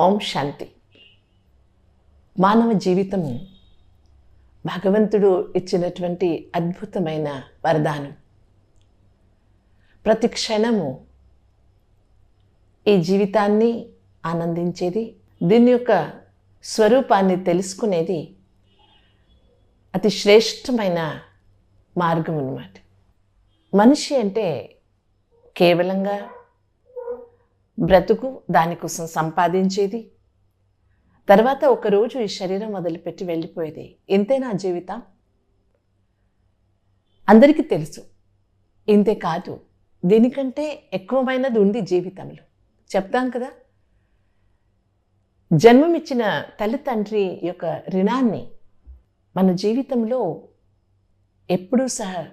ఓం శాంతి. మానవ జీవితము భగవంతుడు ఇచ్చినటువంటి అద్భుతమైన వరదానం. ప్రతి క్షణము ఈ జీవితాన్ని ఆనందించేది దీని యొక్క స్వరూపాన్ని తెలుసుకునేది అతి శ్రేష్టమైన మార్గం అన్నమాట మనిషి అంటే కేవలంగా బ్రతుకు దానికోసం సంపాదించేది. తర్వాత ఒకరోజు ఈ శరీరం వదిలిపెట్టి వెళ్ళిపోయేది. ఇంతే నా జీవితం? అందరికీ తెలుసు. ఇంతే కాదు దీనికంటే ఎక్కువమైనది ఉంది జీవితంలో. చెప్తాం కదా? జన్మమిచ్చిన తల్లిదండ్రి యొక్క రుణాన్ని మన జీవితంలో ఎప్పుడూ సహా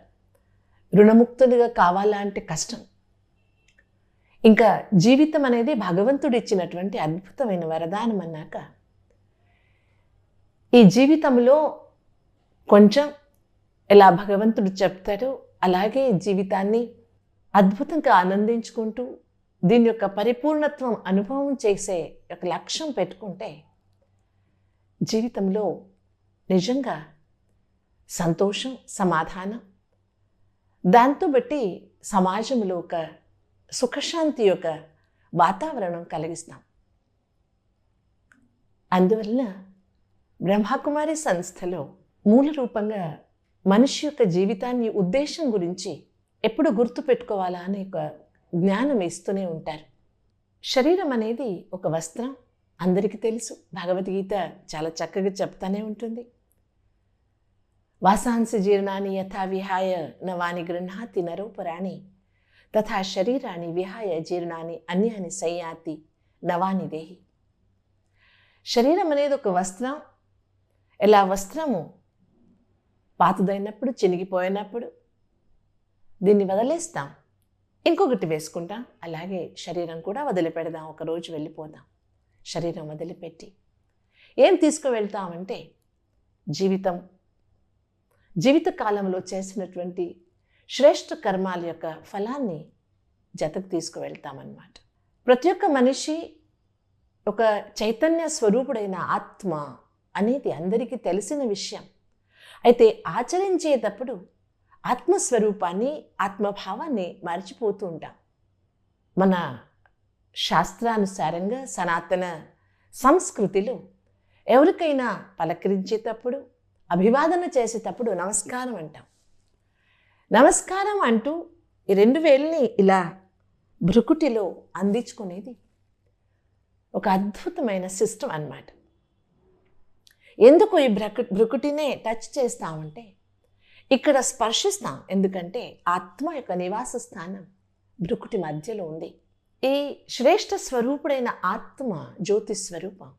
రుణముక్తులుగా కావాలా అంటే కష్టం. ఇంకా జీవితం అనేది భగవంతుడు ఇచ్చినటువంటి అద్భుతమైన వరదానం అన్నాక ఈ జీవితంలో కొంచెం ఎలా భగవంతుడు చెప్తాడో అలాగే జీవితాన్ని అద్భుతంగా ఆనందించుకుంటూ దీని యొక్క పరిపూర్ణత్వం అనుభవం చేసే ఒక లక్ష్యం పెట్టుకుంటే జీవితంలో నిజంగా సంతోషం సమాధానం దాంతో బట్టి సమాజంలో ఒక సుఖశాంతి యొక్క వాతావరణం కలిగిస్తాం. అందువల్ల బ్రహ్మకుమారి సంస్థలో మూల రూపంగా మనిషి యొక్క జీవితాన్ని ఉద్దేశం గురించి ఎప్పుడు గుర్తుపెట్టుకోవాలా అనే ఒక జ్ఞానం ఇస్తూనే ఉంటారు. శరీరం అనేది ఒక వస్త్రం అందరికీ తెలుసు. భగవద్గీత చాలా చక్కగా చెప్తానే ఉంటుంది. వాసాంసి జీర్ణాన్ని యథా విహాయ నవాని గృహాతి నరోపరాణి తథా శరీరాన్ని విహాయ జీర్ణాన్ని అన్యాన్ని సయ్యాతి నవాని దేహి శరీరం అనేది ఒక వస్త్రం ఎలా వస్త్రము పాతదైనప్పుడు చినిగిపోయినప్పుడు దీన్ని వదిలేస్తాం. ఇంకొకటి వేసుకుంటాం అలాగే శరీరం కూడా వదిలిపెడదాం ఒకరోజు వెళ్ళిపోదాం శరీరం వదిలిపెట్టి. ఏం తీసుకువెళ్తామంటే జీవితం. జీవిత కాలంలో చేసినటువంటి శ్రేష్ఠ కర్మాల యొక్క ఫలాన్ని జతకు తీసుకువెళ్తామన్నమాట. ప్రతి ఒక్క మనిషి ఒక చైతన్య స్వరూపుడైన ఆత్మ అనేది అందరికీ తెలిసిన విషయం. అయితే ఆచరించేటప్పుడు ఆత్మస్వరూపాన్ని ఆత్మభావాన్ని మర్చిపోతూ ఉంటాం. మన శాస్త్రానుసారంగా సనాతన సంస్కృతిలో ఎవరికైనా పలకరించేటప్పుడు అభివాదన చేసేటప్పుడు నమస్కారం అంటాం. నమస్కారం అంటూ ఈ రెండు వేలని ఇలా భృకుటిలో అందించుకునేది ఒక అద్భుతమైన సిస్టమ్ అన్నమాట. ఎందుకు ఈ భ్రకు భృకుటినే టచ్ చేస్తామంటే ఇక్కడ స్పర్శిస్తాం. ఎందుకంటే ఆత్మ యొక్క నివాస స్థానం భృకుటి మధ్యలో ఉంది. ఈ శ్రేష్ఠ స్వరూపుడైన ఆత్మ జ్యోతి స్వరూపం.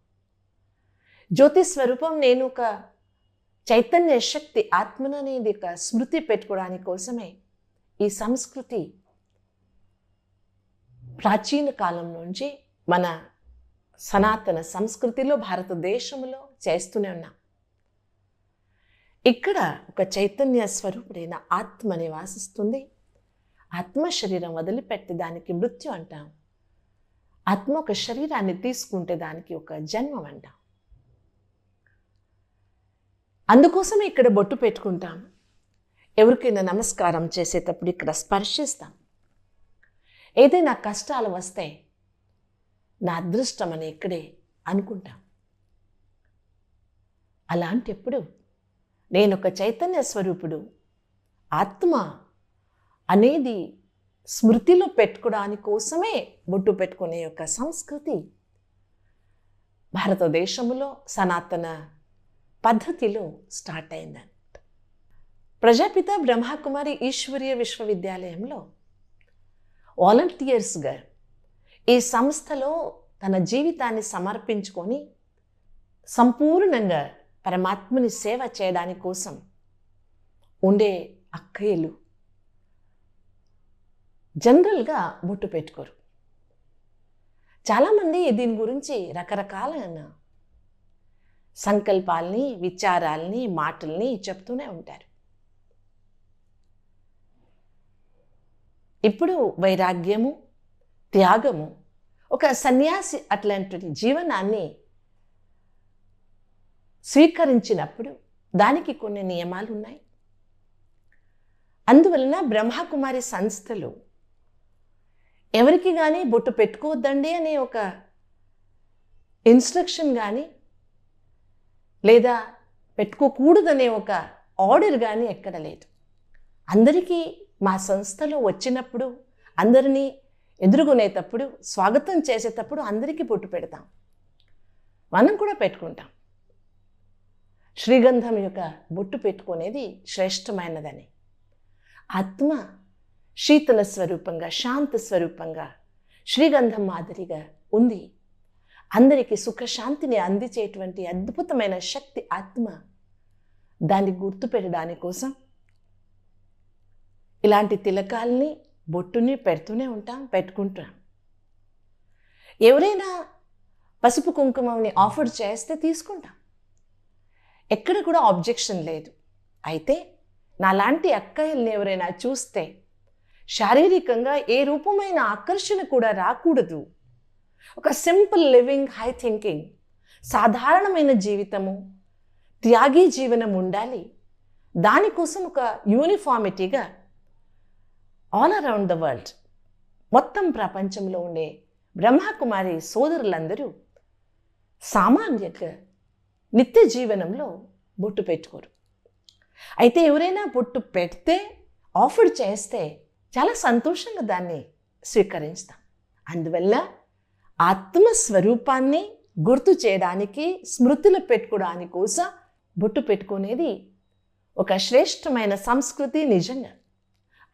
జ్యోతి స్వరూపం నేను ఒక చైతన్య శక్తి ఆత్మననేది ఒక స్మృతి పెట్టుకోవడానికి కోసమే ఈ సంస్కృతి ప్రాచీన కాలం నుంచి మన సనాతన సంస్కృతిలో భారతదేశంలో చేస్తూనే ఉన్నాం. ఇక్కడ ఒక చైతన్య స్వరూపుడైన ఆత్మ నివాసిస్తుంది. ఆత్మ శరీరం వదిలిపెట్టి దానికి మృత్యు అంటాం. ఆత్మ ఒక శరీరాన్ని తీసుకుంటే దానికి ఒక జన్మం అంటాం. అందుకోసమే ఇక్కడ బొట్టు పెట్టుకుంటాం. ఎవరికైనా నమస్కారం చేసేటప్పుడు ఇక్కడ స్పర్శిస్తాం. ఏదైనా కష్టాలు వస్తే నా అదృష్టం అని ఇక్కడే అనుకుంటాం. అలాంటప్పుడు నేను ఒక చైతన్య స్వరూపుడు. ఆత్మ అనేది స్మృతిలో పెట్టుకోవడానికి కోసమే బొట్టు పెట్టుకునే యొక్క సంస్కృతి. భారతదేశంలో సనాతన పద్ధతిలో స్టార్ట్ అయిందంట. ప్రజాపిత బ్రహ్మకుమారి ఈశ్వరీయ విశ్వవిద్యాలయంలో వాలంటీర్స్గా ఈ సంస్థలో తన జీవితాన్ని సమర్పించుకొని సంపూర్ణంగా పరమాత్మని సేవ చేయడానికి కోసం ఉండే అక్కయ్యలు జనరల్గా బొట్టు పెట్టుకోరు. చాలామంది దీని గురించి రకరకాలైన సంకల్పాల్ని విచారాల్ని మాటల్ని చెప్తూనే ఉంటారు. ఇప్పుడు వైరాగ్యము త్యాగము ఒక సన్యాసి అట్లాంటి జీవనాన్ని స్వీకరించినప్పుడు దానికి కొన్ని నియమాలు ఉన్నాయి. అందువలన బ్రహ్మకుమారి సంస్థలు ఎవరికి కానీ బొట్టు పెట్టుకోవద్దండి అనే ఒక ఇన్స్ట్రక్షన్ కానీ లేదా పెట్టుకోకూడదనే ఒక ఆర్డర్ కానీ ఎక్కడ లేదు. అందరికీ మా సంస్థలో వచ్చినప్పుడు అందరినీ ఎదుర్కొనేటప్పుడు స్వాగతం చేసేటప్పుడు అందరికీ బొట్టు పెడతాం. మనం కూడా పెట్టుకుంటాం. శ్రీగంధం యొక్క బొట్టు పెట్టుకునేది శ్రేష్టమైనదని. ఆత్మ శీతల స్వరూపంగా శాంత స్వరూపంగా శ్రీగంధం మాదిరిగా ఉంది. అందరికీ సుఖశాంతిని అందించేటువంటి అద్భుతమైన శక్తి ఆత్మ దాన్ని గుర్తుపెట్టడాని కోసం ఇలాంటి తిలకాల్ని బొట్టుని పెడుతూనే ఉంటాం పెట్టుకుంటాం. ఎవరైనా పసుపు కుంకుమని ఆఫర్ చేస్తే తీసుకుంటాం. ఎక్కడ కూడా ఆబ్జెక్షన్ లేదు. అయితే నాలాంటి అక్కయ్యల్ని ఎవరైనా చూస్తే శారీరకంగా ఏ రూపమైన ఆకర్షణ కూడా రాకూడదు. ఒక సింపుల్ లివింగ్ హై థింకింగ్ సాధారణమైన జీవితము త్యాగి జీవనం ఉండాలి. దానికోసం ఒక యూనిఫార్మిటీగా ఆల్ అరౌండ్ ద వరల్డ్ మొత్తం ప్రపంచంలో ఉండే బ్రహ్మకుమారి సోదరులందరూ సామాన్యంగా నిత్య జీవనంలో బొట్టు పెట్టుకోరు. అయితే ఎవరైనా బొట్టు పెడితే ఆఫర్ చేస్తే చాలా సంతోషంగా దాన్ని స్వీకరించుతాం. అందువల్ల ఆత్మస్వరూపాన్ని గుర్తు చేయడానికి స్మృతులు పెట్టుకోవడానికి కోసం బొట్టు పెట్టుకునేది ఒక శ్రేష్టమైన సంస్కృతి నిజంగా.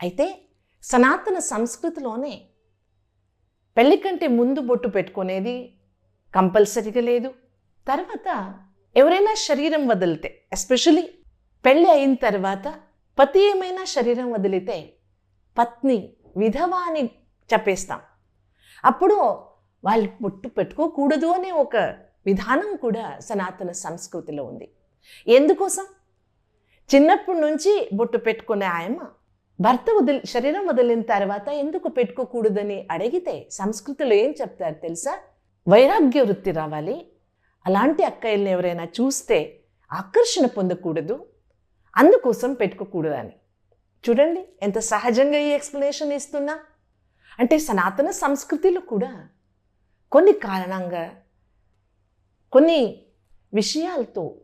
అయితే సనాతన సంస్కృతిలోనే పెళ్ళి కంటే ముందు బొట్టు పెట్టుకునేది కంపల్సరీగా లేదు. తర్వాత ఎవరైనా శరీరం వదిలితే ఎస్పెషలీ పెళ్ళి అయిన తర్వాత పతి ఏమైనా శరీరం వదిలితే పత్ని విధవ అని చెప్పేస్తాం. అప్పుడు వాళ్ళకి బొట్టు పెట్టుకోకూడదు అనే ఒక విధానం కూడా సనాతన సంస్కృతిలో ఉంది. ఎందుకోసం? చిన్నప్పటి నుంచి బొట్టు పెట్టుకునే ఆయమ్మ భర్త వదిలి శరీరం వదిలిన తర్వాత ఎందుకు పెట్టుకోకూడదని అడిగితే సంస్కృతిలో ఏం చెప్తారు తెలుసా? వైరాగ్య వృత్తి రావాలి. అలాంటి అక్కయ్యల్ని ఎవరైనా చూస్తే ఆకర్షణ పొందకూడదు. అందుకోసం పెట్టుకోకూడదని. చూడండి ఎంత సహజంగా ఈ ఎక్స్ప్లెనేషన్ ఇస్తున్నా. అంటే సనాతన సంస్కృతిలో కూడా కొన్ని కారణంగా కొన్ని విషయాలతో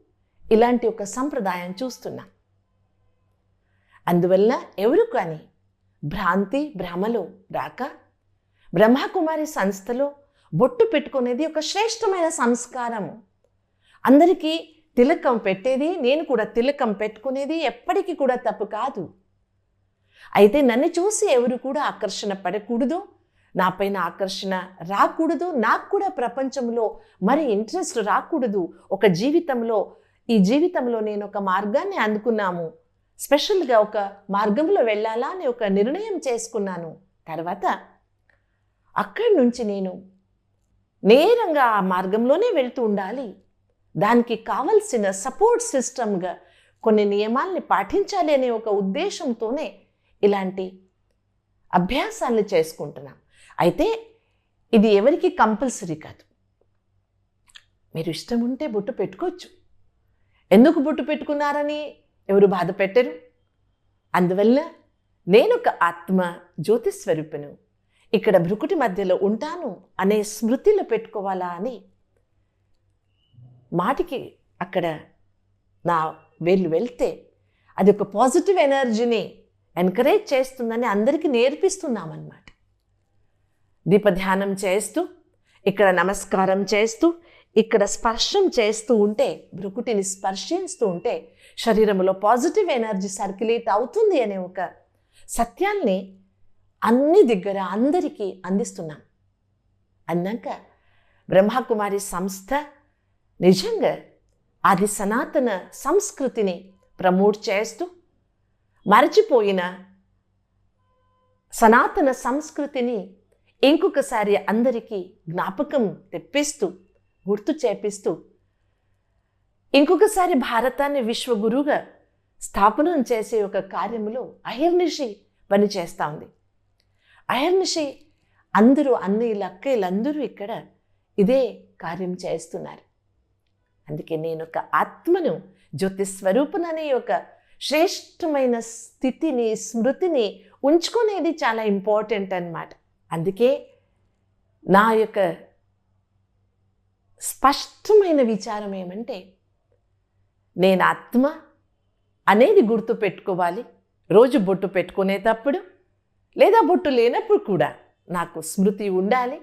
ఇలాంటి ఒక సంప్రదాయం చూస్తున్నాం. అందువల్ల ఎవరు కానీ భ్రాంతి భ్రమలో రాక బ్రహ్మకుమారి సంస్థలో బొట్టు పెట్టుకునేది ఒక శ్రేష్టమైన సంస్కారం. అందరికీ తిలకం పెట్టేది నేను కూడా తిలకం పెట్టుకునేది ఎప్పటికీ కూడా తప్పు కాదు. అయితే నన్ను చూసి ఎవరు కూడా ఆకర్షణ పడకూడదు. నా పైన ఆకర్షణ రాకూడదు నాకు కూడా ప్రపంచంలో మరి ఇంట్రెస్ట్ రాకూడదు. ఒక జీవితంలో ఈ జీవితంలో నేను ఒక మార్గాన్ని అందుకున్నాము. స్పెషల్గా ఒక మార్గంలో వెళ్ళాలా అని ఒక నిర్ణయం చేసుకున్నాను. తర్వాత అక్కడి నుంచి నేను నేరంగా ఆ మార్గంలోనే వెళ్తూ ఉండాలి. దానికి కావలసిన సపోర్ట్ సిస్టమ్గా కొన్ని నియమాల్ని పాటించాలి అనే ఒక ఉద్దేశంతోనే ఇలాంటి అభ్యాసాన్ని చేసుకుంటున్నాం అయితే ఇది ఎవరికి కంపల్సరీ కాదు. మీరు ఇష్టం ఉంటే బొట్టు పెట్టుకోవచ్చు. ఎందుకు బొట్టు పెట్టుకున్నారని ఎవరు బాధ పెట్టరు? అందువల్ల నేను ఒక ఆత్మ జ్యోతిస్వరూపును ఇక్కడ భృకుటి మధ్యలో ఉంటాను అనే స్మృతిలో పెట్టుకోవాలా అని మాటికి అక్కడ నా వేళ్ళు వెళ్తే అది ఒక పాజిటివ్ ఎనర్జీని ఎంకరేజ్ చేస్తుందని అందరికీ నేర్పిస్తున్నామన్నమాట. దీపధ్యానం చేస్తూ ఇక్కడ నమస్కారం చేస్తూ ఇక్కడ స్పర్శం చేస్తూ ఉంటే భృకుటిని స్పర్శిస్తూ ఉంటే శరీరంలో పాజిటివ్ ఎనర్జీ సర్క్యులేట్ అవుతుంది అనే ఒక సత్యాల్ని అన్ని దగ్గర అందరికీ అందిస్తున్నాం. అన్నాక బ్రహ్మకుమారి సంస్థ నిజంగా అది సనాతన సంస్కృతిని ప్రమోట్ చేస్తూ మరచిపోయిన సనాతన సంస్కృతిని ఇంకొకసారి అందరికీ జ్ఞాపకం తెప్పిస్తూ గుర్తు చేపిస్తూ ఇంకొకసారి భారతాన్ని విశ్వగురువుగా స్థాపనం చేసే ఒక కార్యములో అహిర్నిషి పనిచేస్తూ ఉంది. అహిర్నిషి అందరూ అన్నయ్యలు అక్కయ్యలు అందరూ ఇక్కడ ఇదే కార్యం చేస్తున్నారు. అందుకే నేను ఒక ఆత్మను జ్యోతి స్వరూపుననే ఒక శ్రేష్టమైన స్థితిని స్మృతిని ఉంచుకునేది చాలా ఇంపార్టెంట్ అన్నమాట. అందుకే నా యొక్క స్పష్టమైన విచారం ఏమంటే నేను ఆత్మ అనేది గుర్తు పెట్టుకోవాలి. రోజు బొట్టు పెట్టుకునేటప్పుడు లేదా బొట్టు లేనప్పుడు కూడా నాకు స్మృతి ఉండాలి.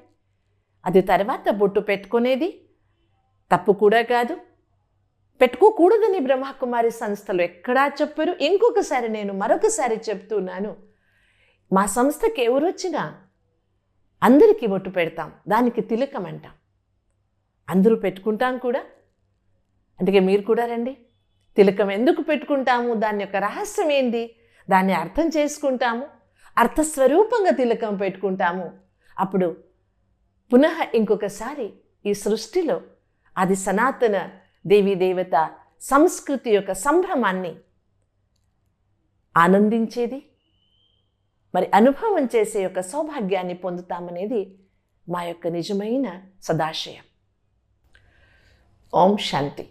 అది తర్వాత బొట్టు పెట్టుకునేది తప్పు కూడా కాదు. పెట్టుకోకూడదని బ్రహ్మకుమారి సంస్థలు ఎక్కడా చెప్పరు. ఇంకొకసారి నేను మరొకసారి చెప్తున్నాను. మా సంస్థకి ఎవరు వచ్చినా అందరికీ బొట్టు పెడతాం. దానికి తిలకం అంటాం. అందరూ పెట్టుకుంటాం కూడా. అందుకే మీరు కూడా రండి. తిలకం ఎందుకు పెట్టుకుంటాము? దాని యొక్క రహస్యం ఏంటి? దాన్ని అర్థం చేసుకుంటాము. అర్థస్వరూపంగా తిలకం పెట్టుకుంటాము. అప్పుడు పునః ఇంకొకసారి ఈ సృష్టిలో అది సనాతన దేవీ దేవత సంస్కృతి యొక్క సంభ్రమాన్ని ఆనందించేది. మరి అనుభవం చేసే యొక్క సౌభాగ్యాన్ని పొందుతామనేది మా యొక్క నిజమైన సదాశయం. ఓం శాంతి.